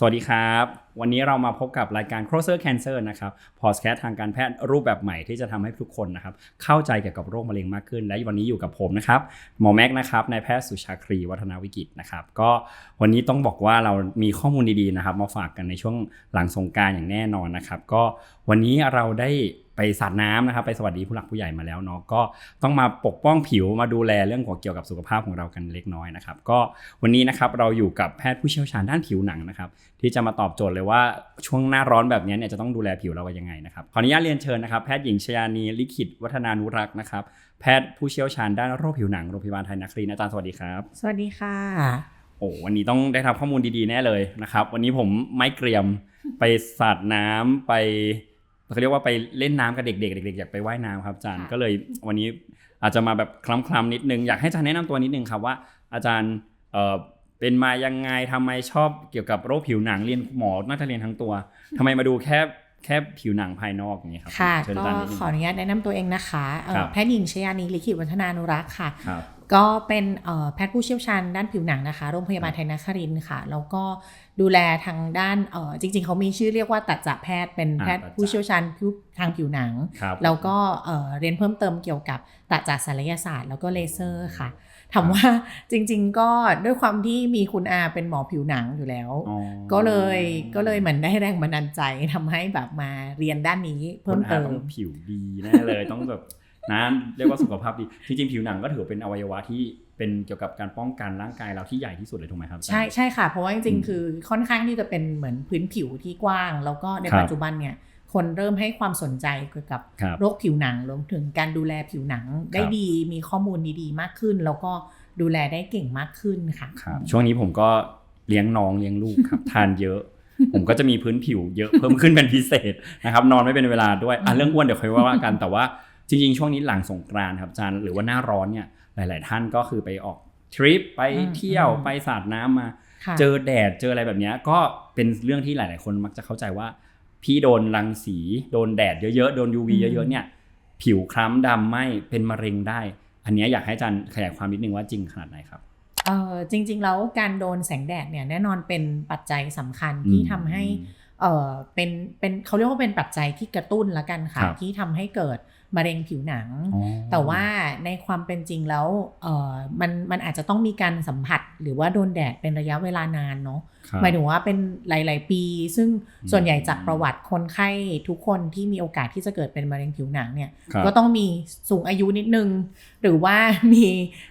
สวัสดีครับ วันนี้เรามาพบกับรายการ Closer Cancer นะครับพอสแคสทางการแพทย์รูปแบบใหม่ที่จะทำให้ทุกคนนะครับเข้าใจเกี่ยวกับโรคมะเร็งมากขึ้น และวันนี้อยู่กับผมนะครับหมอแม็กนะครับนายแพทย์สุชาครีวัฒนาวิกิตนะครับก็วันนี้ต้องบอกว่าเรามีข้อมูลดีๆนะครับมาฝากกันในช่วงหลังสงการอย่างแน่นอนนะครับก็วันนี้เราได้ ไปสาดน้ำนะครับไปสวัสดีผู้หลักผู้ใหญ่มาแล้วเนาะก็ต้องมาปกป้องผิวมาดูแลเรื่องของเกี่ยวกับสุขภาพของเรากันเล็กน้อยนะครับ ก็วันนี้นะครับเราอยู่กับแพทย์ผู้เชี่ยวชาญด้านผิวหนังนะครับ ที่จะมาตอบโจทย์เลยว่าช่วงหน้าร้อนแบบนี้เนี่ยจะต้องดูแลผิวเรายังไงนะครับขออนุญาตเรียนเชิญนะครับแพทย์หญิงชยานีลิขิตวัฒนานุรักษ์นะครับแพทย์ผู้เชี่ยวชาญด้านโรคผิวหนังโรงพยาบาลไทยนครินทร์อาจารย์สวัสดีครับ สวัสดีค่ะ โอ้วันนี้ต้องได้ทำข้อมูลดีๆแน่เลยนะครับ วันนี้ผมไม่เกรียมไปสาดน้ำไป เขาเรียกว่าไปเล่นน้ำกับเด็กๆเด็กๆอยากไปว่ายน้ำครับอาจารย์ค่ะก็เลยวันนี้อาจจะมาแบบคล้ำๆนิดนึงอยากให้อาจารย์แนะนำตัวนิดนึงครับว่าอาจารย์เอ่อเป็นมายังไงทำไมชอบเกี่ยวกับโรคผิวหนังเรียนหมอน่าจะเรียนทั้งตัวทำไมมาดูแค่แค่ผิวหนังภายนอกอย่างเงี้ยครับค่ะเชิญก็อาจารย์นิดนึงขออนุญาตแนะนำตัวเองนะคะเอ่อครับแพทย์หญิงชยานีลิขิตวัฒนานุรักษ์ค่ะครับ ก็เป็นเอ่อแพทย์ผู้เชี่ยวชาญด้านผิวหนังนะคะ โรงพยาบาลไทยนครินทร์ค่ะ แล้วก็ดูแลทางด้านเอ่อจริง ๆ เขามีชื่อเรียกว่าตัดจะแพทย์เป็นอ่าแพทย์ตัดจะผู้เชี่ยวชาญผิวทางผิวหนังครับแล้วก็เอ่อเรียนเพิ่มเติมเกี่ยวกับตัดจัดศัลยศาสตร์ แล้วก็เลเซอร์ค่ะถามว่าจริง ๆ ก็ด้วยความที่มีคุณอาเป็นหมอผิวหนังอยู่แล้วอ๋อก็เลยก็เลยเหมือนได้แรงบันดาลใจทำให้แบบมาเรียนด้านนี้เพิ่มเติคุณอาต้มองผิวดีแน่เลยต้องแบบ นะเรียกว่าสุขภาพดีจริงๆผิวหนังก็ถือเป็นอวัยวะที่เป็นเกี่ยวกับการป้องกันร่างกายเราที่ใหญ่ที่สุดเลยถูกไหมครับอาจารย์ใช่ใช่ค่ะเพราะว่าจริงอืมๆคือค่อนข้างที่จะเป็นเหมือนพื้นผิวที่กว้าง แล้วก็ในครับปัจจุบันเนี่ยคนเริ่มให้ความสนใจเกี่ยวกับครับโรคผิวหนังรวมถึงการดูแลผิวหนังได้ครับดีมีข้อมูลดีๆมากขึ้น แล้วก็ดูแลได้เก่งมากขึ้นค่ะครับช่วงนี้ผมก็เลี้ยงน้องเลี้ยงลูกครับทานเยอะ ผมก็จะมีพื้นผิวเยอะเพิ่มขึ้นเป็นพิเศษนะครับนอนไม่เป็นเวลาด้วยอะเรื่องอ้วนเดี๋ยวค่อยว่ากันแต่ว่า จริงๆ ช่วงนี้หลังสงกรานต์ครับอาจารย์หรือว่าหน้าร้อนเนี่ยหลาย ๆ ท่านก็คือไปออกทริปไปอืมเที่ยวอืมไปสาดน้ำมาค่ะเจอแดดเจออะไรแบบเนี้ยก็เป็นเรื่องที่หลาย ๆ คนมักจะเข้าใจว่า พี่โดนรังสี โดนแดดเยอะๆ โดน UV อืมเยอะๆเนี่ยผิวคล้ำดำไหมเป็นมะเร็งได้ อันเนี้ยอยากให้อาจารย์ขยายความนิดนึงว่าจริงขนาดไหนครับเออจริง ๆ แล้วการโดนแสงแดดเนี่ยแน่นอนเป็นปัจจัยสำคัญที่ทำให้เออเป็นเป็นเขาเรียกว่าเป็นปัจจัยที่กระตุ้นละกันค่ะครับที่ทำให้เกิด มะเร็งผิวหนังอ๋อแต่ว่าในความเป็นจริงแล้วเออมันมันอาจจะต้องมีการสัมผัสหรือว่าโดนแดดเป็นระยะเวลานานเนาะครับหมายถึงว่าเป็นหลาย ๆ ปี ซึ่งอืมส่วนใหญ่จากประวัติคนไข้ทุกคนที่มีโอกาสที่จะเกิดเป็นมะเร็งผิวหนังเนี่ยครับก็ต้องมีสูงอายุนิดนึง หรือว่ามี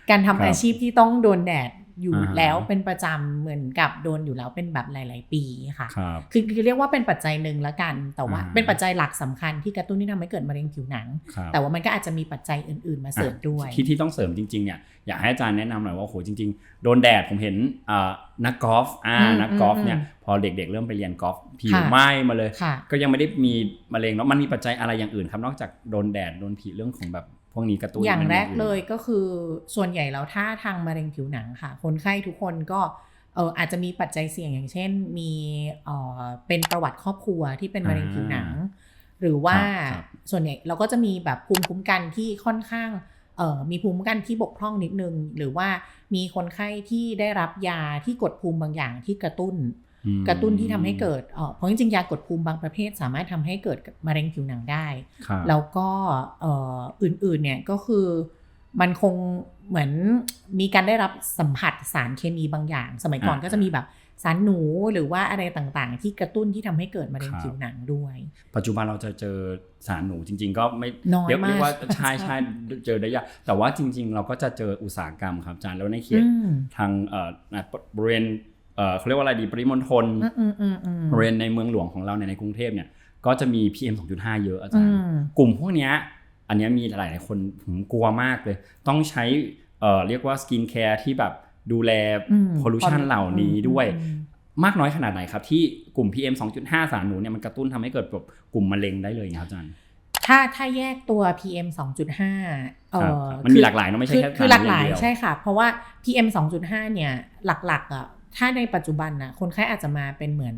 การทำครับอาชีพที่ต้องโดนแดด อยู่อ่าฮะแล้วเป็นประจำเหมือนกับโดนอยู่แล้วเป็นแบบหลาย ๆ ปีค่ะครับคือคือเรียกว่าเป็นปัจจัยหนึ่งละกัน แต่ว่าอ่าเป็นปัจจัยหลักสำคัญที่กระตุ้นที่ทำให้เกิดมะเร็งผิวหนังครับแต่ว่ามันก็อาจจะมีปัจจัยอื่น ๆ มาเสริมด้วยที่ที่ต้องเสริมจริง ๆ เนี่ยอยากให้อาจารย์แนะนำหน่อยว่าโอ้โหจริง ๆ โดนแดดผมเห็นอ่านักกอล์ฟอ่าอืมนักกอล์ฟเนี่ยอืมพอเด็ก ๆ เริ่มไปเรียนกอล์ฟผิวค่ะไหม้มาเลยค่ะก็ยังไม่ได้มีมะเร็งเนาะมันมีปัจจัยอะไรอย่างอื่นครับนอกจากโดนแดดโดนผิวเรื่องของแบบพ วกนี้กระตุ้นอย่างมันมีแรกอื่นเลยก็คือส่วนใหญ่แล้วถ้าทางมะเร็งผิวหนังค่ะ คนไข้ทุกคนก็เอออาจจะมีปัจจัยเสี่ยงอย่างเช่น มีเออเป็นประวัติครอบครัวที่เป็นมะเร็งผิวหนัง หรือว่าครับส่วนใหญ่เราก็จะมีแบบภูมิคุ้มกันที่ค่อนข้างเอ่อมีภูมิคุ้มกันที่บกพร่องนิดนึง หรือว่ามีคนไข้ที่ได้รับยาที่กดภูมิบางอย่างที่กระตุ้นอืม กระตุ้นที่ทำให้เกิดเอ่อเพราะจริงๆยากดภูมิบางประเภท สามารถทำให้เกิดมะเร็งผิวหนังได้ครับแล้วก็เอ่ออื่นๆเนี่ยก็คือมันคงเหมือนมีการได้รับสัมผัสสารเคมีบางอย่าง สมัยก่อนอ่าก็จะมีแบบสารหนูหรือว่าอะไรต่างๆ ที่กระตุ้นที่ทำให้เกิดมะเร็งครับผิวหนังด้วย ปัจจุบันเราจะเจอสารหนูจริง ๆ ก็ไม่น้อยเรียกมากเรียกว่าใช่ใช่ใช่เจอได้ยากแต่ว่าจริง ๆ เราก็จะเจออุตสาหกรรมครับอาจารย์แล้วในเขตอืมทางเอ่ออะบริเวณ เอ่อเขาเรียกว่าอะไรดีปริมณฑลอืมอืมอืมอืมบริเวณในเมืองหลวงของเราเนี่ยในกรุงเทพเนี่ยก็จะมี PM 2.5 เยอะอาจาอืรย์มกลุ่มพวกเนี้ยอันเนี้ยมีหลายๆคนผมกลัวมากเลย ต้องใช้เอ่อเรียกว่าสกินแคร์ที่แบบดูแลอืมพอลูชันเหล่านี้ด้วยอืมมากน้อยขนาดไหนครับ ที่กลุ่ม PM 2.5 สารหนูเนี่ยมันกระตุ้นทำให้เกิดแบบกลุ่มมะเร็งได้เลยครับอาจารย์ถ้าถ้าแยกตัว PM 2.5เอ่ครับอมันมีหลากหลายเนอะไม่ใช่คือแค่คือหลากหลายสารอย่างเดียวใช่ค่ะ เพราะว่า PM 2.5 เนี่ยหลักๆอะ ถ้าในปัจจุบันน่ะคนไข้อาจจะมาเป็นเหมือน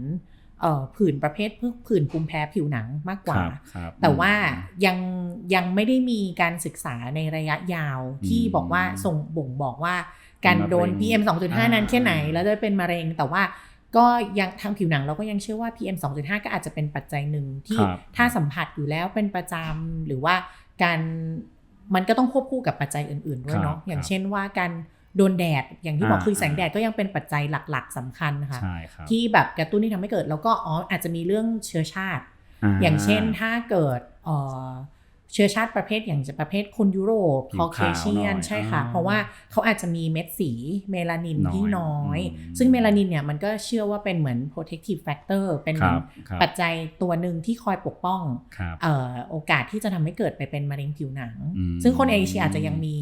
เอ่อผื่นประเภทพวกผื่นภูมิแพ้ผิวหนังมากกว่าครับครับแต่ว่ายังยังไม่ได้มีการศึกษาในระยะยาวที่อืมบอกว่าส่งบ่งบอกว่าการโดนเป็นมะเร็ง PM 2.5 นั้นแค่ไหนอ่าแล้วจะเป็นมะเร็ง แต่ว่าก็ยังทางผิวหนังเราก็ยังเชื่อว่า PM 2.5 ก็อาจจะเป็นปัจจัยหนึ่งที่ครับถ้าสัมผัสอยู่แล้วเป็นประจำหรือว่าการมันก็ต้องควบคู่กับปัจจัยอื่นๆด้วยเนาะครับอย่างครับเช่นว่าการ โดนแดดอย่างที่บอกอ่าคือแสงอ่าแดดก็ยังเป็นปัจจัยหลักๆสำคัญค่ะใช่ครับที่แบบกระตุ้นที่ทำให้เกิดแล้วก็อ๋ออาจจะมีเรื่องเชื้อชาติ อย่างเช่นถ้าเกิดเอ่อเชื้อชาติประเภทอย่างจะประเภทคนยุโรปผิควอเคขาวเชียหน่นอยใช่ค่ะอ่าเพราะว่าเขาอาจจะมีเม็ดสีเมลานินน้อยที่น้อยอืมซึ่งเมลานินเนี่ยมันก็เชื่อว่าเป็นเหมือน protective factor เป็นเหคมืรัอนบครับปัจจัยตัวหนึ่งที่คอยปกป้องครับเอ่อโอกาสที่จะทำให้เกิดไปเป็นมะเร็งผิวหนังอืมซึ่งคนเอเชียอาจจะยังมี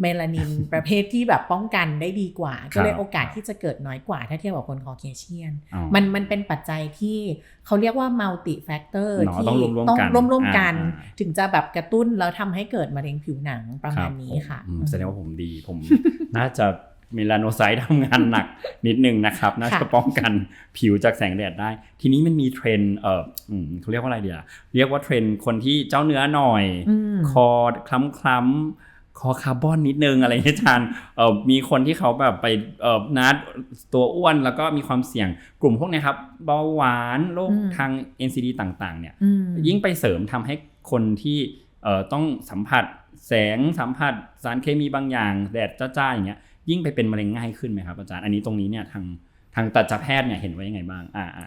เมลานินประเภทที่แบบป้องกันได้ดีกว่า ก็เลยโอกาสที่จะเกิดน้อยกว่า ถ้าเทียบกับคนคอเคเชียนอ๋อมันมันเป็นปัจจัยที่เขาเรียกว่า multi factor เนาะที่ต้องร่วมๆต้องกันร่วมร่วมๆกันอ่าถึงจะแบบกระตุ้นแล้วทำให้เกิดมะเร็งผิวหนังประมาณนี้ค่ะรับผมอืมแสดงว่าผมดีผมน่าจะเมลาโนไซต์ทำงานหนักนิดนึงนะครับ น่าจะป้องกันผิวจากแสงแดดได้ ทีนี้มันมีเทรนด์เอออืมเขาเรียกว่าอะไรเดียวเรียกว่าเทรนด์คนที่เจ้าเนื้อหน่อยอืมคอคล้ำคล้ำๆ คอคาร์บอนนิดนึงอะไรอย่างเงี้ยอาจารย์เออมีคนที่เขาแบบไปเออนัดตัวอ้วนแล้วก็มีความเสี่ยงกลุ่มพวกเนี้ยครับเบาหวานโรคอืมทาง NCD ต่างๆ เนี่ยอืมยิ่งไปเสริมทำให้คนที่เอ่อต้องสัมผัสแสงสัมผัสสารเคมีบางอย่าง แดดจ้าๆอย่างเงี้ยยิ่งไปเป็นมะเร็งง่ายขึ้นไหมครับอาจารย์ อันนี้ตรงนี้เนี่ยทางทางตัดจแพทย์เนี่ยเห็นไว้ยังไงบ้าง อ่าอ่า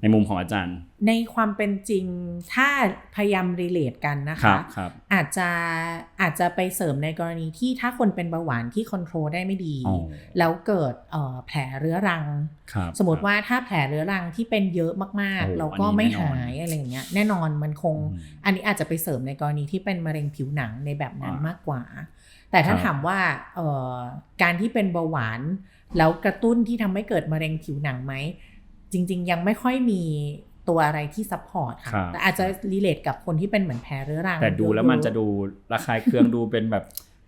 ในมุมของอาจารย์ ในความเป็นจริงถ้าพยายามรีเลทกันนะครัคะบครับอาจจะอาจจะไปเสริมในกรณีที่ถ้าคนเป็นเบาหวานที่ควบคุมได้ไม่ดีอ๋อแล้วเกิดเอ่อแผลเรื้อรังครับสมมติว่าถ้าแผลเรื้อรังที่เป็นเยอะมากโอ้ๆแล้วก็อันนี้ไม่แน่นอนหายอะไรอย่างเงี้ยแน่นอนมันคงอืมอันนี้อาจจะไปเสริมในกรณีที่เป็นมะเร็งผิวหนังในแบบนั้นอ่ามมากกว่า แต่ถ้าครับถามว่าเอ่อการที่เป็นเบาหวาน แล้วกระตุ้นที่ทำให้เกิดมะเร็งผิวหนังไหม จริง ๆ ยังไม่ค่อยมีตัวอะไรที่ซัพพอร์ตค่ะครับแต่อาจจะรีเลทกับคนที่เป็นเหมือนแผลเรื้อรัง แต่ดูแล้วเยอๆมันจะดูระคายเคืองดูเป็นแบบ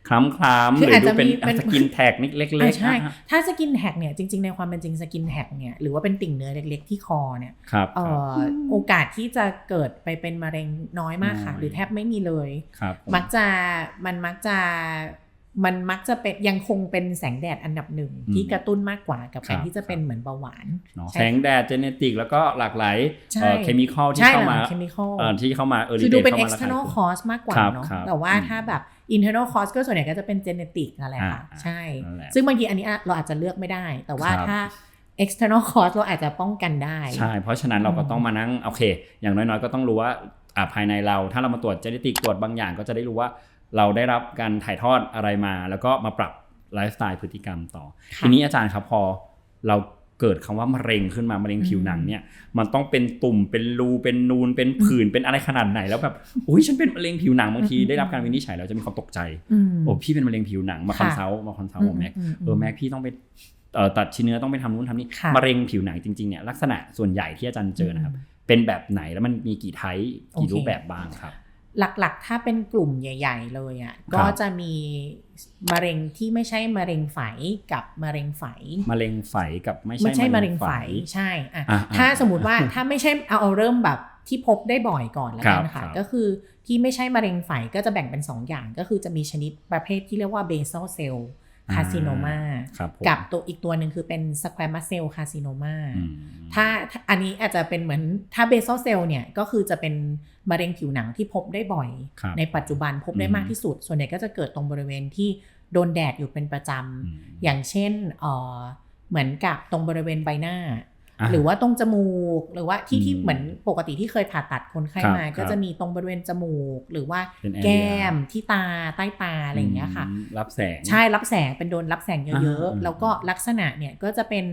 คล้ำคล้ำคือหรืออาจดูจะเป็นมีเป็นสกินแท็กนิดเล็อ่ากใช่ๆอะถ้าสกินแฮกเนี่ยจริง ๆ ในความเป็นจริงสกินแฮกเนี่ยหรือว่าเป็นติ่งเนื้อเล็ก ๆ ที่คอเนี่ยครับเอ่ครับอโอกาสที่จะเกิดไปเป็นมะเร็งน้อยมากค่ะน้อยหรือแทบไม่มีเลยครับผมักจะมันมักจะ มันมักจะเป็นยังคงเป็นแสงแดดอันดับหนึ่งอืมที่กระตุ้นมากกว่ากับครัการบที่จะเป็นเหมือนเบาหวานเนาะใช่แสงแดดเจเนติกแล้วก็หลากหลายใช่เอ่อเคมีคอลที่ใช่เข้าหลัมางเคมีคอลเอ่อที่เข้ามาเออคือดูเป็นเข้ามา external ระคาย cause มากกว่าครับเนาะครับแต่ว่าอืมถ้าแบบ internal cause ก็ส่วนใหญ่ก็จะเป็น genetic นั่นแหละค่ะอ่าใช่นั่นแหละซึ่งบางทีอันนี้เราอาจจะเลือกไม่ได้ แต่ว่าครับถ้า external cause เราอาจจะป้องกันได้ ใช่ เพราะฉะนั้นเราก็ต้องมานั่งโอเค อย่างน้อยๆ ก็ต้องรู้ว่าอ่าภายในเรา ถ้าเรามาตรวจเจเนติกตรวจบางอย่างก็จะได้รู้ว่า เราได้รับการถ่ายทอดอะไรมา แล้วก็มาปรับไลฟ์สไตล์พฤติกรรมต่อค่ะทีนี้อาจารย์ครับพอเราเกิดคำว่ามะเร็งขึ้นมามะเร็งผิวหนังเนี่ย มันต้องเป็นตุ่มเป็นรูเป็นนูนเป็นผื่นเป็นอะไรขนาดไหนแล้วแบบอุ้ยฉันเป็นมะเร็งผิวหนังบางทีอืมได้รับการวินิจฉัยแล้วจะมีความตกใจอืมโอ้พี่เป็นมะเร็งผิวหนังมาคอนค่ะซัลท์มาคอนซัลท์ผมแม็กมเออแม็กพี่ต้องไปเอ่อตัดชิ้นเนื้อต้องไปทำนู่นทำนี่ค่ะมะเร็งผิวหนังจริงๆเนี่ยลักษณะส่วนใหญ่ที่อาจารย์เจอนะครับเป็นแบบไหนแล้วมันมีกี่ไทป์กี่โอเครูปแบบบ้างครับ หลักๆ ถ้าเป็นกลุ่มใหญ่ ๆ เลยอะครัก็บจะมีมะเร็งที่ไม่ใช่มะเร็งไฝกับมะเร็งไฝมะเร็งไฝกับไม่ไม่ใช่ใช่มะเร็งไฝใช่อะอะถ้าอะสมมติว่าถ้าไม่ใช่เอาเอาเริ่มแบบที่พบได้บ่อยก่อนแล้วกันครัค่ะบก็คือที่ไม่ใช่มะเร็งไฝก็จะแบ่งเป็น 2 อย่างก็คือจะมีชนิดประเภทที่เรียกว่า basal cell carcinoma ครับผมกับตัวอีกตัวหนึ่งคือเป็น squamous cell carcinoma อืมถ้าถ้าอันนี้อาจจะเป็นเหมือนถ้าเบซ l เซลเนี่ยก็คือจะเป็นมะเร็งผิวหนังที่พบได้บ่อยครับในปัจจุบันพบได้อืมมากที่สุด ส่วนใหญ่ก็จะเกิดตรงบริเวณที่โดนแดดอยู่เป็นประจอืมำอย่างเช่นเอ่อเหมือนกับตรงบริเวณใบหน้าะ หรือว่าตรงจมูก หรือว่าที่ที่อืมเหมือนปกติที่เคยผ่าตัดคนไข้ครับมา ก็ครับจะมีตรงบริเวณจมูก หรือว่าเป็น area แก้มที่ตาใต้ตาอะไรอย่างเงี้ยค่ะมรับแสง ใช่รับแสงเป็นโดนรับแสงเยอะอ่าๆแล้วก็ลักษณะเนี่ยก็จะเป็น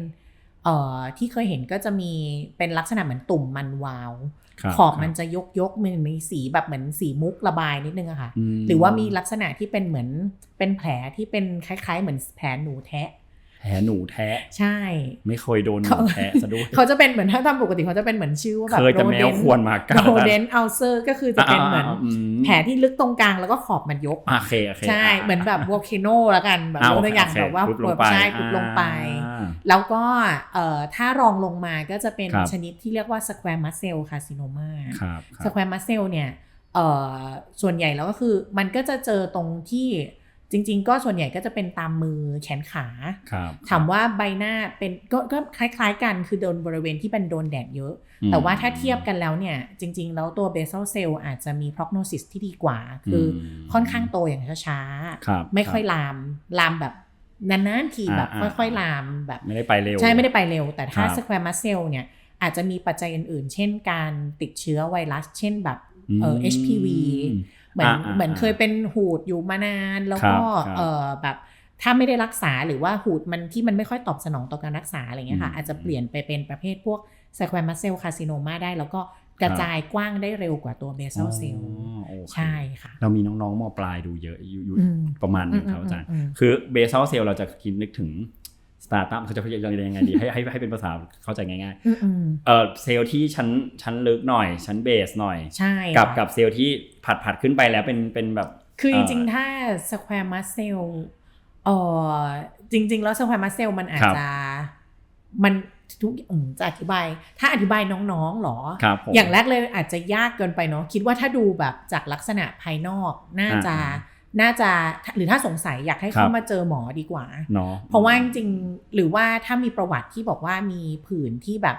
เอ่อที่เคยเห็นก็จะมีเป็นลักษณะเหมือนตุ่มมันวาวครับขอบมันจะยกยกๆมันมีสีแบบเหมือนสีมุกระบายนิดนึงอะค่ะมหรือว่ามีลักษณะที่เป็นเหมือนเป็นแผลที่เป็นคล้าย ๆ เหมือนแผลหนูแทะ แผลหนูแท้ใช่ ไม่เคยโดนหนูเขาแท้ซะด้วยเขาจะเป็นเหมือนถ้าตามปกติเขาจะเป็นเหมือนชื่อว่าแบบเคยแต่แมวควรมากัดโรเดนอัลเซอร์ก็คือจะเป็นเหมือนอ่าๆๆมแผลที่ลึกตรงกลางแล้วก็ขอบมันยกโอเคโอเคใช่าเหมือนแบบวอลเคโนแล้วกันแบบอ่าตัวอย่างโอเคแบบว่าปุ๊บลงแบบไปใช่ปุ๊บลงไปอ่าแล้วก็เอ่อถ้ารองลงมาก็จะเป็นครับชนิดที่เรียกว่า squamous cell carcinoma ครับครับ squamous cell เนี่ยเอ่อส่วนใหญ่แล้วก็คือมันก็จะเจอตรงที่ จจริง ๆ ก็ส่วนใหญ่ก็จะเป็นตามมือแขนขาครับถามว่าใบหน้าเป็นก็ก็คล้ายๆกันคือโดนบริเวณที่เป็นโดนแดดเยอะอืมแต่ว่าถ้าเทียบกันแล้วเนี่ย จริง ๆ แล้วตัวเบ s ซ l เซลล์อาจจะมี prognosis ที่ดีกว่า คืออมค่อนข้างโตอย่างช้าครับๆไม่ค่อยรับลามลามแบบนานๆทีแบบอ่าค่อยๆลามแบบไม่ได้ไปเร็ว ใช่ไม่ได้ไปเร็ว แต่ถ้าครับสแควร์มัสเซลเนี่ย อาจจะมีปัจจัยอื่นๆ เช่นการติดเชื้อไวรัส เช่นแบบเอ่อ HPV เหมือนอ่าอ่าเหมือนเคยเป็นหูดอยู่มานาน แล้วครับก็ครับเออแบบถ้าไม่ได้รักษาหรือว่าหูดมันที่มันไม่ค่อยตอบสนองต่อการรักษาอะไรเงี้ยค่ะอืมอาจจะเปลี่ยนไปเป็นประเภทพวกสแควร์มัสเซลคาซิโนมาได้ แล้วก็กระจายกว้างได้เร็วกว่าตัวเบ s ซ l เซลอ๋อโอเคใช่ค่ะ เรามีน้องๆมปลายดูเยอะอยู่อยู่อืมประมาณหนึงครับอาจารย์อืมคือเบส l เซลเราจะคิดนึกถึง สตาร์ท p เขาจะเรียกยังไงดีให้ให้ให้เป็นภาษาเข้าใจง่ายอืมอืมๆเออเซลล์ที่ชั้นชั้นลึกหน่อย ชั้นเบสหน่อย ใช่ กับค่ะกับเซลล์ที่ผัดผัดขึ้นไปแล้วเป็นเป็นแบบ คือจเอ่อริงๆ ถ้า square muscle เอ่อจริง ๆ แล้ว square muscle มันอาจครับจะมันทุกอืมจะอธิบาย ถ้าอธิบายน้องๆหรอครับผมอย่างแรกเลยอาจจะยากเกินไปเนาะคิดว่าถ้าดูแบบจากลักษณะภายนอกน่าจะอ่า น่าจะหรือถ้าสงสัยอยากให้คเขารับมาเจอหมอดีกว่าเนาะเพราะว่าจริงๆหรือว่าถ้ามีประวัติที่บอกว่ามีผื่นที่แบบ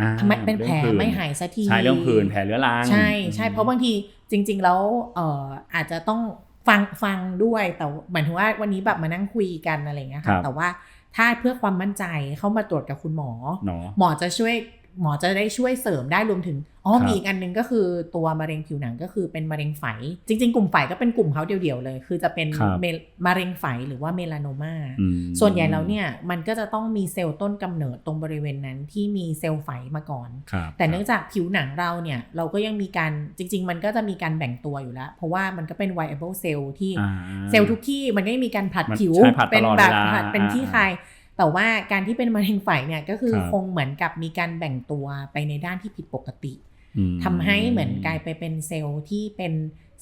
อ่าทำไมเป็นแผลรื่องผื่นไม่หายสักทีใช่เรื่องผื่นแผลเรื้อรังใช่ใช่เพราะบางทีจริง ๆ แล้วเอ่ออาจจะต้องฟังฟังด้วยแต่หมายถึงว่าวันนี้แบบมานั่งคุยกันอะไรอย่างเงี้ยครัค่ะบแต่ว่าถ้าเพื่อความมั่นใจเข้ามาตรวจกับคุณหมอเนาะหมอจะช่วย หมอจะได้ช่วยเสริมได้รวมถึงอ๋อครับมีอีกอันหนึงก็คือตัวมะเร็งผิวหนังก็คือเป็นมะเร็งไฝจริง ๆ กลุ่มไฝก็เป็นกลุ่มเขาเดียวๆเลย คือจะเป็นครับเมลมะเร็งไฝหรือว่าเมลานโมาอืมส่วนใหญ่แล้วเนี่ยมันก็จะต้องมีเซลล์ต้นกำเนิดตรงบริเวณนั้นที่มีเซลล์ไฝมาก่อนครับแต่เนื่องจากผิวหนังเราเนี่ยเราก็ยังมีการจริง ๆ มันก็จะมีการแบ่งตัวอยู่แล้ว เพราะว่ามันก็เป็น viable cell ที่อ่าเซลล์ทุกที่มันก็ยังมีการผลัดมันผิวใช่ผลัดเป็นตลอดแบบเวลาผลัดเป็นอ่าที่ใคร แต่ว่าการที่เป็นมะเร็งไฝเนี่ยก็คือครับคงเหมือนกับมีการแบ่งตัวไปในด้านที่ผิดปกติอืมทำให้เหมือนกลายไปเป็นเซลล์ที่เป็น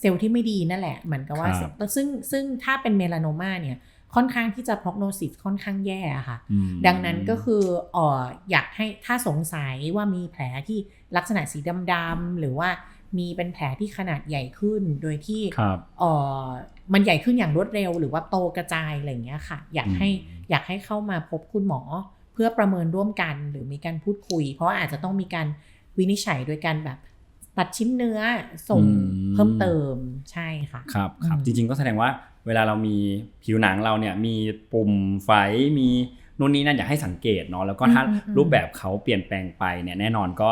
เซลล์ที่ไม่ดีนั่นแหละเหมือนกับว่าครับซึ่งซึ่งถ้าเป็นเมลานโมาเนี่ยค่อนข้างที่จะ prognosis ค่อนข้างแย่อะค่ะอืมดังนั้นก็คือเอ่ออยากให้ถ้าสงสัยว่ามีแผลที่ลักษณะสีดำๆหรือว่า มีเป็นแผลที่ขนาดใหญ่ขึ้น โดยที่ครับเอ่อมันใหญ่ขึ้นอย่างรวดเร็ว หรือว่าโตกระจายอะไรอย่างเงี้ยค่ะ อยากให้อืมอยากให้เข้ามาพบคุณหมอ เพื่อประเมินร่วมกันหรือมีการพูดคุย เพราะว่าอาจจะต้องมีการวินิจฉัยโดยการแบบตัดชิ้นเนื้อส่งอืมเพิ่มเติมใช่ค่ะครับครับอืมจริง ๆ ก็แสดงว่าเวลาเรามีผิวหนังเราเนี่ยมีปุ่มไฟมีนู่นนี่นั่นอยากให้สังเกตเนาะแล้วก็ถ้าอืมอืมอืมรูปแบบเขาเปลี่ยนแปลงไปเนี่ยแน่นอนก็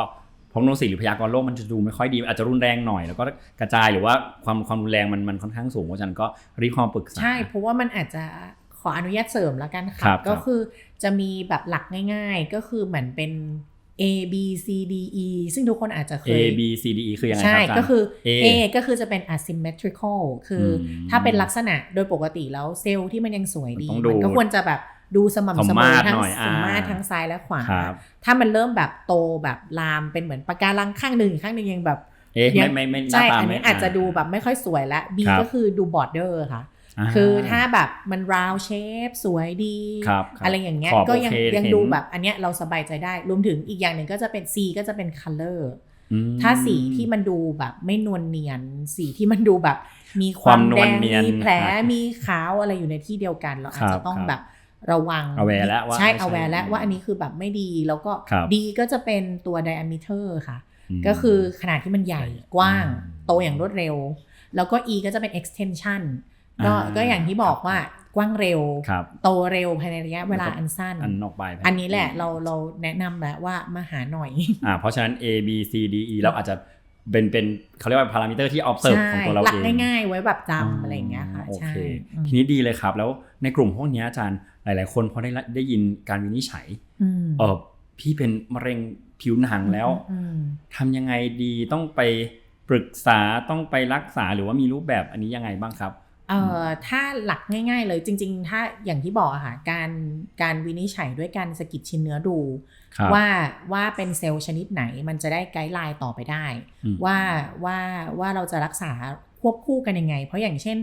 พงโนสิหรือพยากรณ์โรคมันจะดูไม่ค่อยดี อาจจะรุนแรงหน่อย แล้วก็กระจายหรือว่าความความรุนแรงมันมันค่อนข้างสูงเพราะฉะนั้นก็รีบเข้ามาปรึกษาใช่ เพราะว่ามันอาจจะขออนุญาตเสริมแล้วกันครัค่ะบก็ครับคือจะมีแบบหลักง่าย ๆ ก็คือเหมือนเป็น A B C D E ซึ่งทุกคนอาจจะเค A ย B C D E คือยังไงคใช่รับอาจารย์ก็คือ A A ก็คือจะเป็น asymmetrical คืออมถ้าเป็นลักษณะโดยปกติแล้วเซลล์ที่มันยังสวยดี มันต้องดูมันก็ควรจะแบบ ดูสม่ำเสสมมมาอตรทั้งหน่อยสมมาตรอ่าทั้งซ้ายและขวาครับถ้ามันเริ่มแบบโตแบบลามเป็นเหมือนปะการังข้างหนึ่งอีกข้างหนึ่งยังแบบเอ๊ะยัไม่งไม่ไม่หน้าใช่ตาอันไม่นี้อาจจะดูแบบไม่ค่อยสวยละ B ครับก็คือดู border ค่ะาคือถ้าแบบมัน round shape สวยดีครับครับอะไรอย่างเงี้ยขอบก็ยังโอเคยังเห็นดูแบบอันเนี้ยเราสบายใจได้ รวมถึงอีกอย่างหนึ่งก็จะเป็น C ก็จะเป็น color อืมถ้าสีที่มันดูแบบไม่นวลเนียน สีที่มันดูแบบ มีคความวามนแดวลงเนียนมีแผลครับมีขาวอะไรอยู่ในที่เดียวกัน เราอาจครัจะบต้องครับแบบ ระวัง aware แล้วว่าใช่ไม่ใช่ aware แล้วว่าอันนี้คือแบบไม่ดีแล้วก็ครับดีก็จะเป็นตัว diameter ค่ะมก็คือขนาดที่มันใหญ่กว้างอืมโตอย่างรวดเร็ว แล้วก็ E ก็จะเป็น extension ก็อ่าก็อย่างที่บอกว่ากว้างเร็วครับโตเร็วภายในระยะเวลาอันสั้น อันออกไป อันนี้แหละเราเราแนะนำแล้วว่ามาหาหน่อยอ่าเพราะฉะนั้น A B C D E เราอาจจะ เป็นเป็นเขาเรียกว่าพารามิเตอร์ที่ observe ของตัวเราหลักเองง่ายๆไว้แบบจำอะไรอย่างเงี้ยค่ะโอใช่เคอืมทีนี้ดีเลยครับ แล้วในกลุ่มพวกเนี้ยอาจารย์หลาย ๆ คนพอได้ละได้ยินการวินิจฉัยอืมเออพี่เป็นมะเร็งผิวหนังแล้วอืมทำยังไงดีต้องไปปรึกษาต้องไปรักษาหรือว่ามีรูปแบบอันนี้ยังไงบ้างครับเอ่อถ้าหลักง่าย ๆ เลยจริง ๆ ถ้าอย่างที่บอกอะค่ะการการวินิจฉัยด้วยการสะกิดชิ้นเนื้อดูครับ ว่าว่าเป็นเซลล์ชนิดไหนมันจะได้ไกด์ไลน์ต่อไปได้อืมว่าว่าว่าเราจะรักษาควบคู่กันยังไง เพราะอย่างเช่น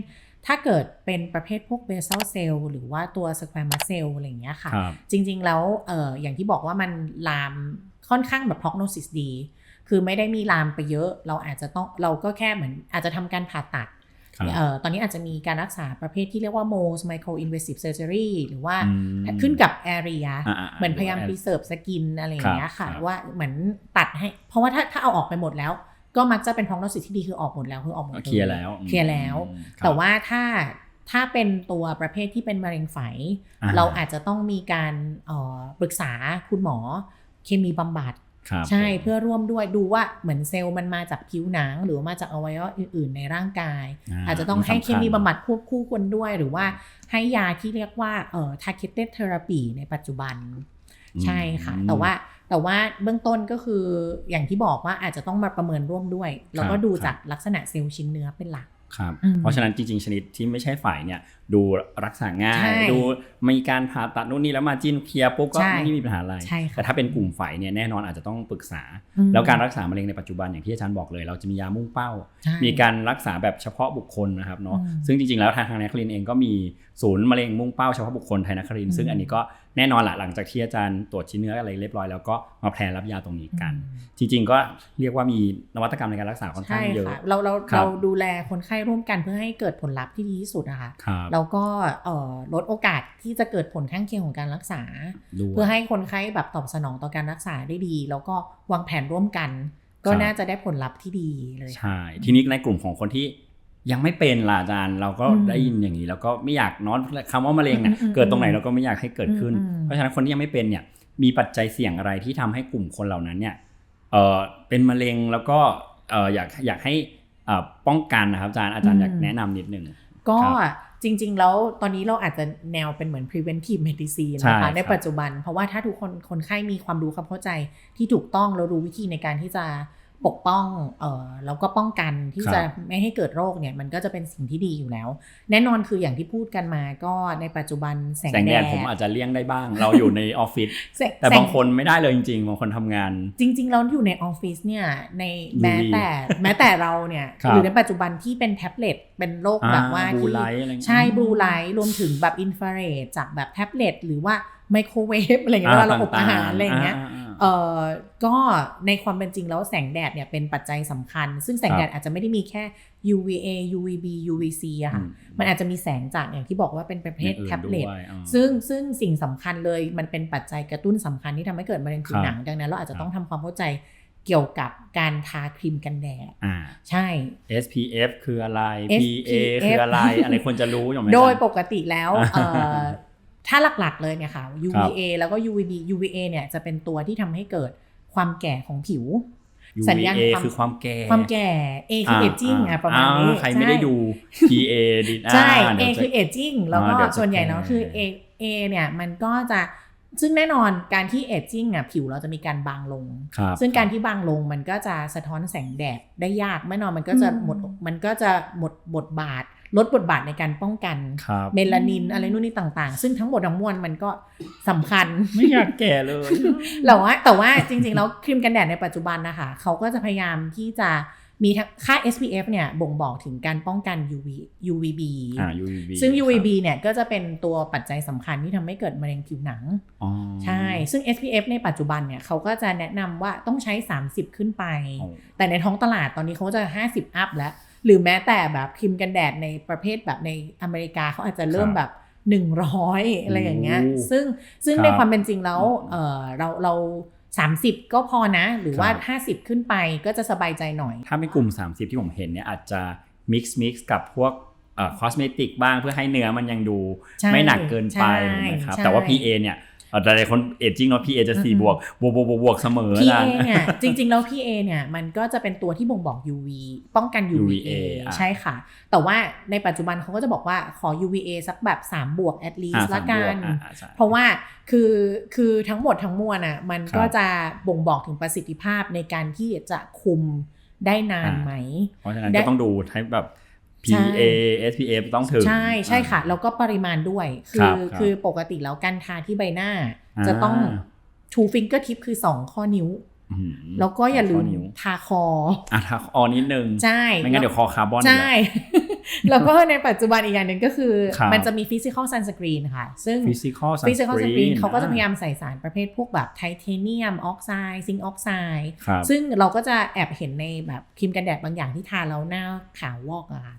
ถ้าเกิดเป็นประเภทพวกเบส l เซลล์หรือว่าตัวสแควร์มัสเซลอะไรอย่างเงี้ยค่ะครับจริง ๆ แล้วเอออย่างที่บอกว่ามันลามค่อนข้างแบบ prognosis ดี คือไม่ได้มีลามไปเยอะ เราอาจจะต้องเราก็แค่เหมือนอาจจะทำการผ่าตัดครับเอ่อ ตอนนี้อาจจะมีการรักษาประเภทที่เรียกว่า Mohs micro invasive surgery หรือว่าอืมขึ้นกับ area อ่าๆๆเหมือนพยายามดูแล preserve skin อะไรอย่างเงี้ยครัค่ะบว่าเหมือนตัดให้ เพราะว่าถ้าถ้าเอาออกไปหมดแล้ว ก็มักจะเป็น prognosis ที่ดีคือออกหมดแล้วคือออกหมดเคลียร์แล้วเคลียร์แล้วอืมครับแต่ว่าถ้าถ้าเป็นตัวประเภทที่เป็นมะเร็งไฝอ่าเราอาจจะต้องมีการเอ่อปรึกษาคุณหมอเคมีบำบัดครับ ใช่ผมเพื่อร่วมด้วยดูว่าเหมือนเซลล์มันมาจากผิวหนัง หรือว่ามาจากอวัยวะอื่น ๆ ในร่างกาย อาจจะต้องให้เคมีบำบัดควบคู่กันด้วย หรือว่าให้ยาที่เรียกว่าเอ่อ targeted therapy ในปัจจุบัน ใช่ค่ะ แต่ว่าแต่ว่าเบื้องต้นก็คืออย่างที่บอกว่าอาจจะต้องมาประเมินร่วมด้วย แล้วก็ดูจากลักษณะเซลล์ชิ้นเนื้อเป็นหลัก ครับอืมเพราะฉะนั้นจริง ๆ ชนิดที่ไม่ใช่ฝ่ายเนี่ยดูรักษาง่าใช่ยดูมีการผ่าตัดนู่นนี่แล้วมาจิ้นเคลียร์ปุ๊บก็ใช่ไม่มีปัญหาอะไรใช่ค่ะแต่ถ้าเป็นกลุ่มฝ่ายเนี่ยแน่นอนอาจจะต้องปรึกษาอืมแล้วการรักษามะเร็งในปัจจุบันอย่างที่อาจารย์บอกเลย เราจะมียามุ่งเป้าใช่มีการรักษาแบบเฉพาะบุคคลนะครับเนาะอืมซึ่งจริงๆแล้วทางทางนครินทร์เองก็มีศูนย์มะเร็งมุ่งเป้าเฉพาะบุคคลไทยนครินทร์ซึ่งอืมอันนี้ก็ แน่นอนละหลังจากที่อาจารย์ตรวจชิ้นเนื้ออะไรเรียบร้อยแล้วก็มาแพลนรับยาตรงนี้กัน จริง ๆ ก็เรียกว่ามีนวัตกรรมในการรักษาค่อนข้าใช่งเยอะค่ะเราเราครับเราดูแลคนไข้ร่วมกันเพื่อให้เกิดผลลัพธ์ที่ดีที่สุดนะคะครับแล้วก็เอ่อลดโอกาสที่จะเกิดผลข้างเคียงของการรักษาด้วยเพื่อให้คนไข้แบบตอบสนองต่อการรักษาได้ดี แล้วก็วางแผนร่วมกัน ก็ครับน่าจะได้ผลลัพธ์ที่ดีเลยค่ะใช่ทีนี้ในกลุ่มของคนที่ ยังไม่เป็นล่ะอาจารย์เราก็อืมได้ยินอย่างนี้แล้วก็ไม่อยากเนอนคำว่ามะเร็งเนี่ยอืมอืมเกิดตรงไหนเราก็ไม่อยากให้เกิดขึ้นอืมอืมเพราะฉะนั้นคนที่ยังไม่เป็นเนี่ยมีปัจจัยเสี่ยงอะไรที่ทำให้กลุ่มคนเหล่านั้นเนี่ยเออเป็นมะเร็งแล้วก็เอออยากอยากให้เอ่อป้องกันนะครับอาจารย์อาจารย์อยากแนะนำนิดนึงก็ครับจริง ๆ แล้วตอนนี้เราอาจจะแนวเป็นเหมือน preventive medicine ใช่นะครัคะบในปัจจุบัน เพราะว่าถ้าทุกคนคนไข้มีความรู้ความเข้าใจที่ถูกต้องแล้วรู้วิธีในการที่จะ ปกป้องเอ่อแล้วก็ป้องกันที่ครับจะไม่ให้เกิดโรคเนี่ยมันก็จะเป็นสิ่งที่ดีอยู่แล้ว แน่นอนคืออย่างที่พูดกันมาก็ในปัจจุบันแสงแสงแดแดดดผมอาจจะเลี่ยงได้บ้าง เราอยู่ในออฟฟิศแสงแต่แสบางงคนไม่ได้เลยจริงๆบางคนทำงาน จริง ๆ เราอยู่ในออฟฟิศเนี่ยใน UV แม้แต่แม้แต่เราเนี่ยครับหรือในปัจจุบันที่เป็นแท็บเล็ตเป็นโรคแบบว่าบูที่ไลท์อะไรอย่างเงี้ยใช่บลูไลท์รวมถึงแบบอินฟราเรดจากแบบแท็บเล็ตหรือว่าไมโครเวฟอะไรอย่างเงี้ยเวลาเราอบอาหารอะไรอย่างเงี้ยาๆ เอ่อก็ในความเป็นจริงแล้วแสงแดดเนี่ยเป็นปัจจัยสำคัญ ซึ่งแสงแดดอาจจะไม่ได้มีแค่ UVA UVB UVC อะค่ะอืมมันอาจจะมีแสงจากอย่างที่บอกว่าเป็นประเภทอย่างอื่นแท็บเล็ตด้วยอ่าซึ่งซึ่งสิ่งสำคัญเลยมันเป็นปัจจัยกระตุ้นสำคัญที่ทำให้เกิดมะเร็งผิวครับหนังดังนั้นเราอาจจะครับต้องทำความเข้าใจเกี่ยวกับการทาครีมกันแดดอ่าใช่ SPF คืออะไร SPF PA คืออะไร อะไรควรจะรู้อย่างไรโดยปกติแล้วเอ่อ ถ้าหลักๆเลยเนี่ยค่ะ UVA แล้วก็ UVB UVA เนี่ยจะเป็นตัวที่ทำให้เกิดความแก่ของผิว สัญญาณ UVA ความคือความแก่ ความแก่ A คือ aging อะประมาณนี้อ่ใครไม่ได้ดู PA ดิใช่อ่า A เดี๋ยวจะคือ aging แล้วก็อ่าเดี๋ยวจะส่วนใหญ่เนาะแก่คือ A A เนี่ยมันก็จะซึ่งแน่นอนการที่ aging อะผิวเราจะมีการบางลงครับซึ่งการที่บางลงมันก็จะสะท้อนแสงแดดได้ยากแน่นอนมันก็จะหมดมันก็จะหมดบทบาท ลดบทบาทในการป้องกันครับเมลานินอะไรนู่นนี่ต่าง ๆ ซึ่งทั้งหมดทั้งมวลมันก็สำคัญ ไม่อยากแก่เลยแต่ว่าแต่ว่าจริงๆแล้วครีมกันแดดในปัจจุบันนะคะเขาก็จะพยายามที่จะ มีทั้งค่า SPF เนี่ยบ่งบอกถึงการป้องกัน UV UVB อ่า UVB ซึ่งครับ UVB เนี่ยก็จะเป็นตัวปัจจัยสำคัญที่ทำให้เกิดมะเร็งผิวหนังอ๋อใช่ ซึ่ง SPF ในปัจจุบันเนี่ยเขาก็จะแนะนำว่าต้องใช้ 30 ขึ้นไปอ๋อแต่ในท้องตลาดตอนนี้เขาจะ 50 อัพแล้ว หรือแม้แต่แบบครีมกันแดดในประเภทแบบในอเมริกาเขาอาจจะเริ่มแบบ100อะไรอย่างเงี้ยโอ้ซึ่งซึ่งครับในความเป็นจริงแล้วอืมเออเราเรา 30 ก็พอนะ หรือว่าครับ50 ขึ้นไปก็จะสบายใจหน่อย ถ้าเป็นกลุ่ม 30 ที่ผมเห็นเนี่ยอาจจะ mix mix กับพวกเอ่อคอสเมติกบ้างเพื่อให้เนื้อมันยังดูใช่ไม่หนักเกินไปใช่ถูกไหมครับใช่แต่ว่า PA เนี่ย เอ่อหลายๆคนเอจจิ้งเนาะ PA จะอืม4บวกบวกบวกบวกบวกเสมออา PA จารย์เนี่ยจริง ๆ แล้ว PA เนี่ยมันก็จะเป็นตัวที่บ่งบอก UV ป้องกัน UVA UVA อะใช่ค่ะ แต่ว่าในปัจจุบันเขาก็จะบอกว่าขอ UVA สักแบบ 3 บวก at อ่า least ละสามกับวนอ่าอ่าใช่เพราะว่าคือคือทั้งหมดทั้งมวลอะมันครับก็จะบ่งบอกถึงประสิทธิภาพในการที่จะคุมได้นานอ่าไหม เพราะฉะนั้นได้ก็ต้องดูให้แบบใช่ PA SPF ต้องถึง ใช่ใช่ค่ะอ่าแล้วก็ปริมาณด้วย คืครัอบครับคือปกติแล้วการทาที่ใบหน้าอ่าจะต้อง two finger tip คือ 2 ข้อนิ้วอืมแล้วก็อย่าลืข้มนิ้วทาคออะทาออนิดนึง ใช่ ไม่งั้นเดี๋ยวคอคาร์บอนใช่อีก แล้วก็ในปัจจุบันอีกอย่างหนึ่งก็คือครับมันจะมี physical sunscreen ค่ะ ซึ่งฟิสิกอล physical sunscreen เขาก็จะพยายามใส่สารประเภทพวกแบบไทเทเนียมออกไซด์ซิงค์ออกไซด์ครับซึ่งเราก็จะแอบเห็นในแบบครีมกันแดดบางอย่างที่ทาแล้วหน้าขาววอกอะค่ะ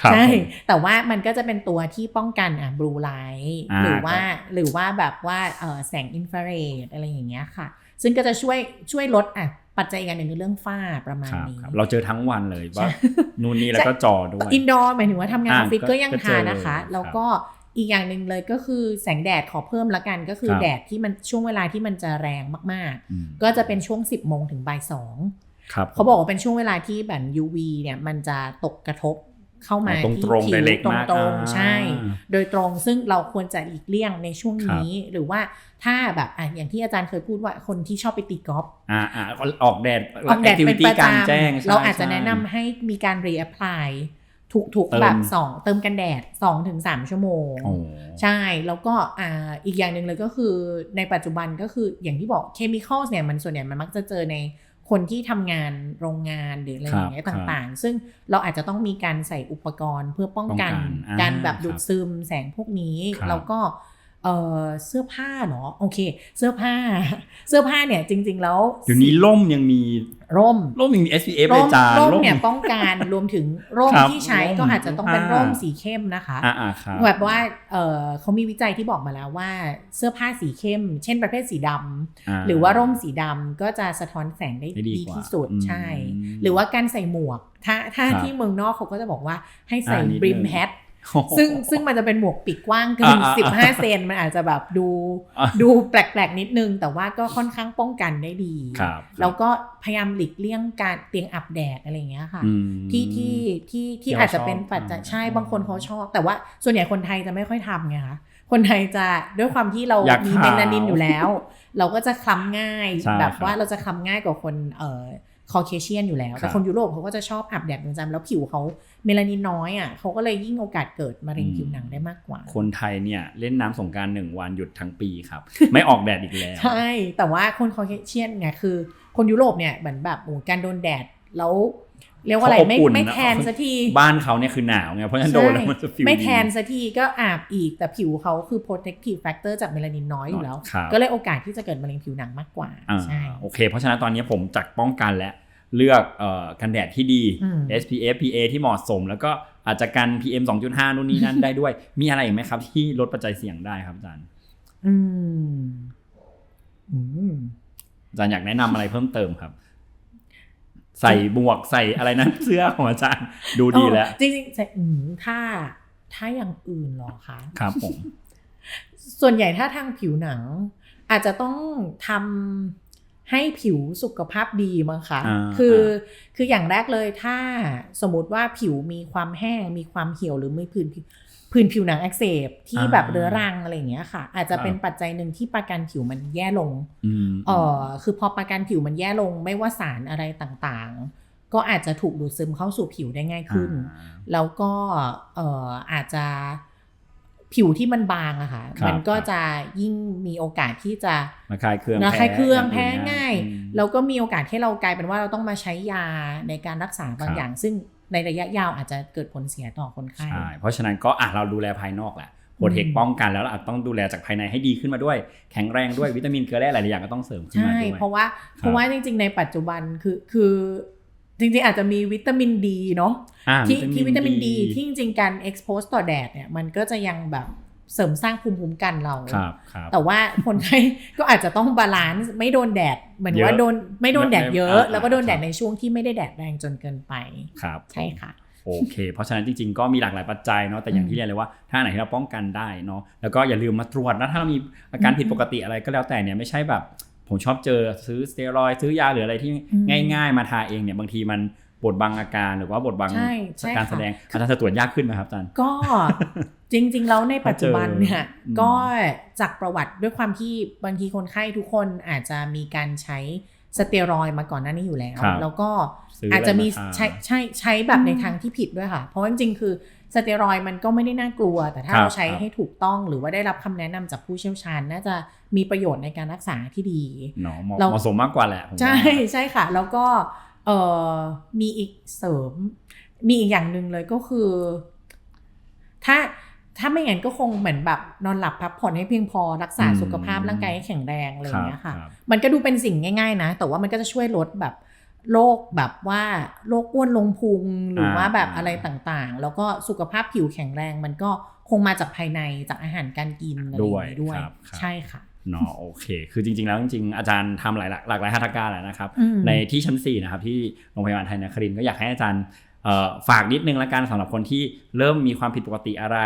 ครับใช่ผมแต่ว่ามันก็จะเป็นตัวที่ป้องกันอะบลูไลท์อ่าหรือว่าครับหรือว่าแบบว่าเออแสงอินฟราเรดอะไรอย่างเงี้ยค่ะ ซึ่งก็จะช่วยช่วยลดอะ ปัจจัยอีกอันหนึ่งคือเรื่องฝ้าประมาณครับนี้ครับเราเจอทั้งวันเลยว่าใช่นู่นนี่แล้วก็จอด้วยอินดอร์หมายถึงว่าทำงานออ่าอฟฟิศก็ก็ยังก็เจทาอนะคะครับแล้วก็อีกอย่างหนึ่งเลยก็คือแสงแดดขอเพิ่มละกันก็คือครับแดดที่มันช่วงเวลาที่มันจะแรงมากอืมๆก็จะเป็นช่วง 10โมงถึงบ่ายสองครับเขาบอกว่าเป็นช่วงเวลาที่แบบ UV เนี่ยมันจะตกกระทบ เข้ามาตรงที่ตรงผิว direct ตรมากงอ่าๆใช่ โดยตรงซึ่งเราควรจะหลีกเลี่ยงในช่วงนี้ หรือว่าถ้าแบบอะอย่างที่อาจารย์เคยพูดว่าคนที่ชอบไปตีกอล์ฟอ่าอ่าออกแดดออกแดดเป็น activity ประกลางจำแจ้งใช่เราอาจจะใช่แนะนำให้มีการรีแอพพลายทุกเติมๆแบบสองเติมกันแดด2-3ถึง3ชั่วโมงโอ้ใช่ แล้วก็อ่าอีกอย่างหนึ่งเลยก็คือในปัจจุบันก็คืออย่างที่บอกเคมีคอลเนี่ยมันส่วนใหญ่มันมักจะเจอใน คนที่ทำงานโรงงานหรืออะไรอย่างเงี้ยครับต่างๆ ซึ่งเราอาจจะต้องมีการใส่อุปกรณ์เพื่อป้องกันป้องกันอ่าการแบบครับดูดซึมแสงพวกนี้ครับแล้วก็เออเสื้อผ้าเนาะโอเค เสื้อผ้า เสื้อผ้าเนี่ยจริง ๆ แล้วเดี๋ยวนี้ร่มยังมี ร่ม ร่มยังมี SPF เลร่ยมจ้าร่มเนี่ยป้องกันรวมถึงร่มครับที่ใช้ร่มก็อาจจะต้องเป็นอ่าร่มสีเข้มนะคะอ่าอ่าครับแบบว่าเออเขามีวิจัยที่บอกมาแล้วว่าเสื้อผ้าสีเข้ม เช่นประเภทสีดำาหรือว่าร่มสีดำก็จะสะท้อนแสงได้ได้ดีดีกว่าที่สุดอืมใช่ หรือว่าการใส่หมวกถ้าถ้าครับที่เมืองนอกเขาก็จะบอกว่าให้ใส่อ่านิดนึงบริมแฮท ซึ่งซึ่งมันจะเป็นหมวกปีกกว้างเกินอ่าอ่า15เซนมันอาจจะแบบดูอ่าดูแปลกๆนิดนึง แต่ว่าก็ค่อนข้างป้องกันได้ดีครับแล้วก็พยายามหลีกเลี่ยงการเตียงอับแดดอะไรอย่างเงี้ยค่ะอืมที่ที่ที่ที่ที่เราอาจจะเป็นชอบปัจจัยอ่าใช่บางคนเขาชอบ แต่ว่าส่วนใหญ่คนไทยจะไม่ค่อยทำไงคะคนไทยจะด้วยความที่เราอยากมีขาวเมลานินอยู่แล้ว เราก็จะคล้ำง่ายใช่แบบครับว่าเราจะคล้ำง่ายกว่าคนเอ่อ คอเคเชียนอยู่แล้วครับแต่คนยุโรปเขาก็จะชอบอาบแดดประจำแล้วผิวเขาเมลานินน้อยอะเขาก็เลยยิ่งโอกาสเกิดมะเร็งผิวหนังได้มากกว่า คนไทยเนี่ยเล่นน้ำสงกรารหนึ่งวันหยุดทั้งปีครับ ไม่ออกแดดอีกแล้ว ใช่ แต่ว่าคนคอเคเชียนไงคือ คนยุโรปเนี่ยเหมือนแบบโอ้การโดนแดดแล้วเรียกว่าอะไรเขาอบไม่อุ่นไม่นะแทนสักทีบ้านเขาเนี่ยคือหนาวไงเพราะฉะนั้นโดนแล้วมันจะฟิลไม่ดีแทนสักทีก็อาบอีกแต่ผิวเขาคือ protective factor จากเมลานินน้อยอยู่แล้วครับก็เลยโอกาสที่จะเกิดมะเร็งผิวหนังมากกว่าอ่าใช่โอเค เพราะฉะนั้นตอนนี้ผมจักป้องกันและ เลือกเอ่อกันแดดที่ดีอืม SPF PA ที่เหมาะสม แล้วก็อาจจะกัน PM 2.5 นู่นนี่นั่นได้ด้วย มีอะไรอีกไหมครับ ที่ลดปัจจัยเสี่ยงได้ครับอาจารย์อืมอืมอาจารย์อยากแนะนำอะไรเพิ่มเติมครับ ใส่บวกใส่อะไรนะเสื้อของอาจารย์ดูดีแล้ว จริงๆใช่อืมถ้าถ้าอย่างอื่นเหรอคะครับผม ส่วนใหญ่ถ้าทางผิวหนัง อาจจะต้องทำ ให้ผิวสุขภาพดีมั้งคะอ่าคือคืออย่างแรกเลยถ้าสมมติว่าผิวมีความแห้ง มีความเหี่ยวหรือมีผื่นผิวผื่นผิวหนังอักเสบที่อ่าแบบเรื้อรังอะไรอย่างเงี้ยค่ะ อาจจะครับเป็นปัจจัยหนึ่งที่ประกันผิวมันแย่ลงอืมเออคือพอประกันผิวมันแย่ลงไม่ว่าสารอะไรต่างๆ ก็อาจจะถูกดูดซึมเข้าสู่ผิวได้ง่ายขึ้นอ่าแล้วก็เอ่ออาจจะ ผิวที่มันบางอะค่ะครับมันก็จะยิ่งมีโอกาสที่จะระคายเคืองระคายเคืองย่แพ้อื่นง่ายอืมแล้วก็มีโอกาสให้เรากลายเป็นว่าเราต้องมาใช้ยาในการรักษาบางครับอย่าง ซึ่งในระยะยาวอาจจะเกิดผลเสียต่อคนไข้ใช่เพราะฉะนั้นก็อะเราดูแลภายนอกแหละโปรเทคอืมป้องกันแล้วเราอาจต้องดูแลจากภายในให้ดีขึ้นมาด้วย แข็งแรงด้วยวิตามินเกลือแร่หลายๆอย่างก็ต้องเสริมขึ้นมาใช่ด้วยเพราะว่าเพราะว่าจริง ๆ ในปัจจุบันคือคือ จริงๆ อาจจะมีวิตามินดีเนาะอ่าที่ที่วิตามินดีดีที่จริงๆ การ expose ต่อแดดเนี่ยมันก็จะยังแบบเสริมสร้างภูมิคุ้มกันเราครับครับแต่ว่าคนไข้ก็อาจจะต้องบาลานซ์ไม่โดนแดด เหมือนเยอะว่าโดนไม่โดนแดดเยอะอ่าแล้วก็โดนแดดครับในช่วงที่ไม่ได้แดดแรงจนเกินไปครับใช่ค่ะโอเค เพราะฉะนั้นจริงๆ ก็มีหลากหลายปัจจัยเนาะ แต่อย่างอืมที่เรียนเลยว่า ถ้าไหนที่เราป้องกันได้เนาะ แล้วก็อย่าลืมมาตรวจนะ ถ้าเรามีอาการอืมผิดปกติอะไรก็แล้วแต่เนี่ยไม่ใช่แบบ ผมชอบเจอซื้อสเตียรอยด์ซื้อยาหรืออะไรที่อืมง่าย ๆ มาทาเองเนี่ยบางทีมันบดบังอาการหรือว่าบดบังใช่ใช่การค่ะแสดงอาจารย์จะตรวจยากขึ้นไหมครับอาจารย์ก็จริง ๆ แล้วในปัจจุบันเนี่ยอืมก็จากประวัติด้วยความที่บางทีคนไข้ทุกคนอาจจะมีการใช้สเตียรอยด์มาก่อนหน้านี้อยู่แล้วครับแล้วก็ซื้ออาจจะมีอะไรมาทาใช้ใช้ใช้แบบในทางที่ผิดด้วยค่ะ เพราะว่าจริงๆคือ สเตียรอยด์มันก็ไม่ได้น่ากลัว แต่ถ้าครับเราใช้ครับให้ถูกต้องหรือว่าได้รับคำแนะนำจากผู้เชี่ยวชาญ น่าจะมีประโยชน์ในการรักษาที่ดีเนาะเหมาะเราเหมาะสมมากกว่าแหละผมว่าใช่ใช่ค่ะ แล้วก็เอ่อมีอีกเสริม มีอีกอย่างหนึ่งเลยก็คือ ถ้าถ้าไม่งั้นก็คงเหมือนแบบนอนหลับพักผ่อนให้เพียงพอรักษาอืมสุขภาพร่างกายให้แข็งแรงอะไรอย่างเงี้ยค่ะรับมันก็ดูเป็นสิ่งง่าย ๆ นะ แต่ว่ามันก็จะช่วยลดแบบ โรคแบบว่าโรคอ้วนลงพุงหรือว่าอ่าแบบอะไรต่างๆ แล้วก็สุขภาพผิวแข็งแรงมันก็คงมาจากภายในจากอาหารการกินอะไรอย่างนี้ด้ด้ววยยครับครับใช่ค่ะเนาะโอเค คือจริง ๆ แล้วจริงๆอาจารย์ทำหลายหลากหลายหัตถการแหละนะครับอืมในที่ชั้น4นะครับที่โรงพยาบาลไทยนครินทร์ก็อยากให้อาจารย์เอ่อฝากนิดนึงละกันสำหรับคนที่เริ่มมีความผิดปกติอะไร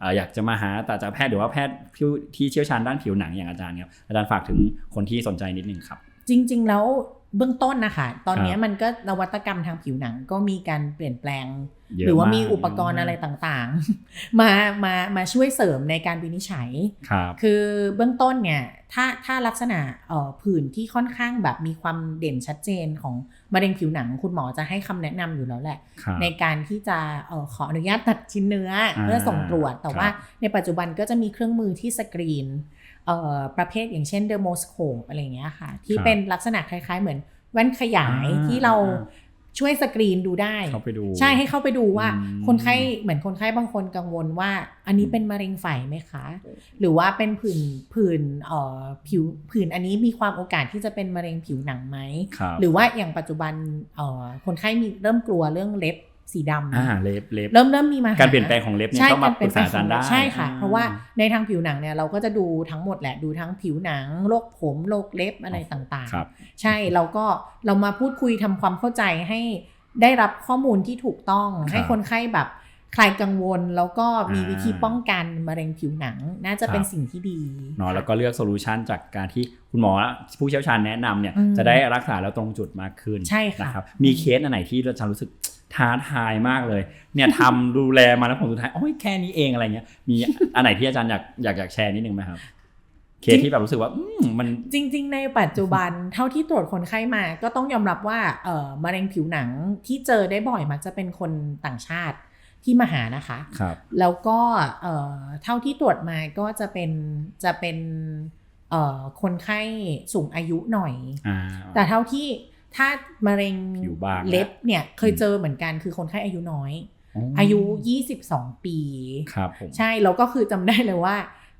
เอ่ออยากจะมาหาตาจากแพทย์หรือว่าแพทย์ผู้ที่เชี่ยวชาญด้านผิวหนังอย่างอาจารย์ครับอาจารย์ฝากถึงคนที่สนใจนิดนึงครับ จริง ๆ แล้ว เบื้องต้นนะคะ ตอนครับนี้มันก็นวัตกรรมทางผิวหนังก็มีการเปลี่ยนแปลงเยอะหรือว่าากมีอุปกรณ์อะไรต่างๆ มามามาช่วยเสริมในการวินิจฉัยครับคือเบื้องต้นเนี่ยถ้าถ้าลักษณะเอ่อผื่นที่ค่อนข้างแบบมีความเด่นชัดเจนของมะเร็งผิวหนัง คุณหมอจะให้คำแนะนำอยู่แล้วแหละครับในการที่จะเอ่อขออนุญาตตัดชิ้นเนื้ออาเพื่อส่งตรวจ แต่ครับว่าในปัจจุบันก็จะมีเครื่องมือที่สกรีนเอ่อ ประเภทอย่างเช่นเดอร์โมสโคปอะไรอย่างเงี้ยค่ะ ที่เป็นลักษณะคล้าย ๆ เหมือนแว่นขยายอ่าที่เราช่วยสกรีนดูได้เข้าไปดูใช่ให้เข้าไปดูว่าอืมคนไข้เหมือนคนไข้บางคนกังวลว่า อันนี้เป็นมะเร็งไฝไหมคะ หรือว่าเป็นผื่นผื่นเอ่อผิวผื่นอันนี้มีความโอกาสที่จะเป็นมะเร็งผิวหนังไหมครับหรือว่าอย่างปัจจุบันเอ่อคนไข้มีเริ่มกลัวเรื่องเล็บ สีดำอ่าเล็บเล็บเริ่มเริ่มมีมาหการเปลี่ยนแปลงของเล็บเนี่ยใช่ก็มาการปรึกษาอาจารย์ได้ใช่ค่ะอ่เพราะว่าในทางผิวหนังเนี่ยเราก็จะดูทั้งหมดแหละดูทั้งผิวหนังโรคผมโรคเล็บอะไรต่างครับๆใช่เราก็เรามาพูดคุยทำความเข้าใจให้ได้รับข้อมูลที่ถูกต้องครับให้คนไข้แบบคลายกังวลแล้วก็มีอ่าวิธีป้องกันมะเร็งผิวหนังน่าจะเป็นครับสิ่งที่ดีเนาะแล้วก็เลือกโซลูชันจากการที่คุณหมอผู้เชี่ยวชาญแนะนำเนี่ยอืมจะได้รักษาแล้วตรงจุดมากขึ้นใช่ค่ะนะครับมีเคสอันไหนที่อาจารย์รู้สึก ท้าทายมากเลย เนี่ยทำดูแลมาแล้วผมสุดท้ายโอ้ยแค่นี้เองอะไรเงี้ย มีอันไหนที่อาจารย์อยากอยากอยากแชร์นิดนึงไหมครับ เคสที่แบบรู้สึกว่าอืมมันจริง ๆ ในปัจจุบันเท่าที่ตรวจคนไข้มา ก็ต้องยอมรับว่าเอ่อมะเร็งผิวหนังที่เจอได้บ่อยมักจะเป็นคนต่างชาติที่มาหานะคะครับแล้วก็เอ่อเท่าที่ตรวจมาก็จะเป็นจะเป็นเอ่อคนไข้สูงอายุหน่อยอ่าแต่เท่าที่ ถ้ามะเร็งผิวบางนะเล็บเนี่ยเคยเจอเหมือนกันคือคนไข้อายุน้อยอ๋ออายุ 22 ปีครับผมใช่แล้วก็คือจำได้เลยว่า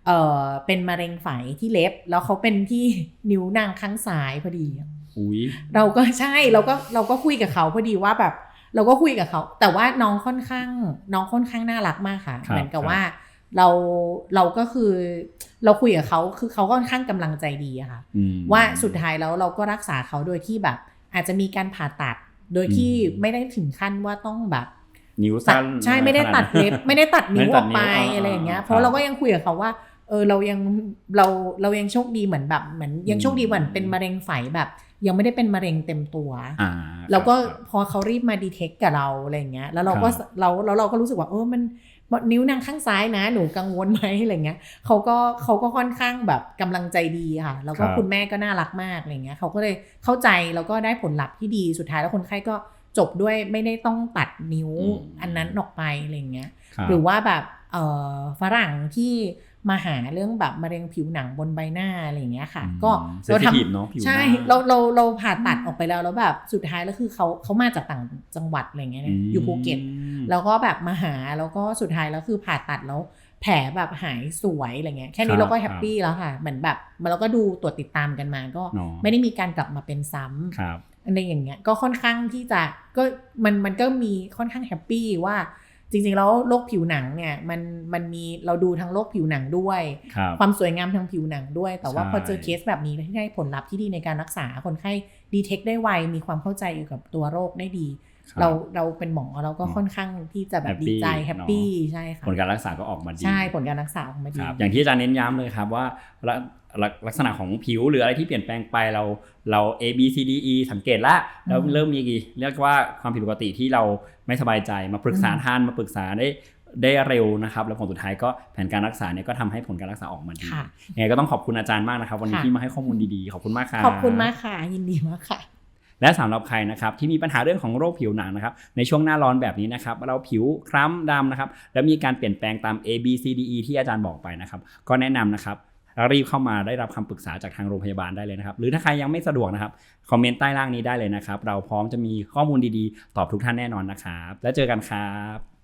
เออเป็นมะเร็งไฝที่เล็บ แล้วเขาเป็นที่นิ้วนางข้างซ้ายพอดีอุ้ยเราก็ใช่เราก็เราก็คุยกับเขาพอดีว่าแบบเราก็คุยกับเขา แต่ว่าน้องค่อนข้าง น้องค่อนข้างน่ารักมากค่ะครับเหมือนกับครับว่าเราเราก็คือเราคุยกับเขาคือเขาค่อนข้างกำลังใจดีอะค่ะอืมว่าสุดท้ายแล้วเราก็รักษาเขาโดยที่แบบ อาจจะมีการผ่าตัด โดยที่อืมไม่ได้ถึงขั้นว่าต้องแบบนิ้วตัสั้ดนใช่ไม่ได้ตัดเล็บไม่ได้ตัดนิ้วไม่อตัอดกนิ้วไปอ่าอะไรอย่างเงี้ยอ่าเพราะเราก็ยังคุยกับเขาว่าเออเรายังเราเรายังโชคดีเหมือนแบบเหมือนยังโชคดีเหมือนเป็นมะเร็งไฝแบบ ยังไม่ได้เป็นมะเร็งเต็มตัวอ่าแล้วก็ครับพอเขารีบมาดีเทคกับเราอะไรอย่างเงี้ยแล้วเราก็ครับเราแล้วเราก็รู้สึกว่าเออมันนิ้วนางข้างซ้ายนะ หนูกังวลไหมอะไรเงี้ยเขาก็เขาก็ค่อนข้างแบบกำลังใจดีค่ะ แล้วก็ครับคุณแม่ก็น่ารักมากอะไรเงี้ยเขาก็เลยเข้าใจแล้วก็ได้ผลลัพธ์ที่ดีสุดท้ายแล้วคนไข้ก็จบด้วยไม่ได้ต้องตัดนิ้วอืมอันนั้นออกไปอะไรเงี้ยครับหรือว่าแบบเอ่อฝรั่งที่ มาหาเรื่องแบบมะเร็งผิวหนังบนใบหน้าอะไรอย่างเงี้ยค่ะอืมก็เซเรานซิทำทีฟเนาะผิวหน้าใช่เราเราเราผ่าตัดออกไปแล้วแล้วแบบสุดท้ายแล้วคือเขาเขามาจากต่างจังหวัดอะไรเงี้ยเนี่ยอยู่ภูเก็ตมแล้วก็แบบมาหาแล้วก็สุดท้ายแล้วคือผ่าตัดแล้วแผลแบบหายสวยอะไรเงี้ยแค่นี้เราก็แฮปปี้แล้วค่ะ เหมือนแบบเราก็ดูตรวจติดตามกันมาก็เนาะไม่ได้มีการกลับมาเป็นซ้ำครับอะไรอย่างเงี้ยก็ค่อนข้างที่จะก็มันมันก็มีค่อนข้างแฮปปี้ว่า จริงๆแล้วโรคผิวหนังเนี่ยมันมันมีเราดูทั้งโรคผิวหนังด้วยครับความสวยงามทางผิวหนังด้วย แต่ว่าใช่พอเจอเคสแบบนี้ที่ได้ผลลัพธ์ที่ดีในการรักษาคนไข้ดีเทคได้ไวมีความเข้าใจเกี่ยวกับตัวโรคได้ดีครับ เราเราเป็นหมอเราก็ค่อนข้างที่จะแบบ Happy ดีใจแฮปปี้ใช่ค่ะผลการรักษาก็ออกมาดีใช่ผลการรักษาออกมาดีครับอย่างที่อาจารย์เน้นย้ำเลยครับว่าลักลักลักษณะของผิวหรืออะไรที่เปลี่ยนแปลงไปเราเรา A B C D E สังเกตละแล้วอืมเริ่มมีเรียกว่าความผิดปกติที่เราไม่สบายใจมาปรึกษาอืมท่านมาปรึกษาได้ได้เร็วนะครับ แล้วผลสุดท้ายก็แผนการรักษาเนี่ยก็ทำให้ผลการรักษาออกมาดีค่ะยังไงก็ต้องขอบคุณอาจารย์มากนะครับ วันนี้ค่ะที่มาให้ข้อมูลดีๆ ขอบคุณมากครับขอบคุณมากค่ะ ยินดีมากค่ะ และสำหรับใครนะครับที่มีปัญหาเรื่องของโรคผิวหนังนะครับในช่วงหน้าร้อนแบบนี้นะครับเราผิวคล้ำดำนะครับแล้วมีการเปลี่ยนแปลงตาม A B C D E ที่อาจารย์บอกไปนะครับก็แนะนำนะครับรีบเข้ามาได้รับคำปรึกษาจากทางโรงพยาบาลได้เลยนะครับ หรือถ้าใครยังไม่สะดวกนะครับ คอมเมนต์ใต้ล่างนี้ได้เลยนะครับ เราพร้อมจะมีข้อมูลดีๆ ตอบทุกท่านแน่นอนนะครับ แล้วเจอกันครับ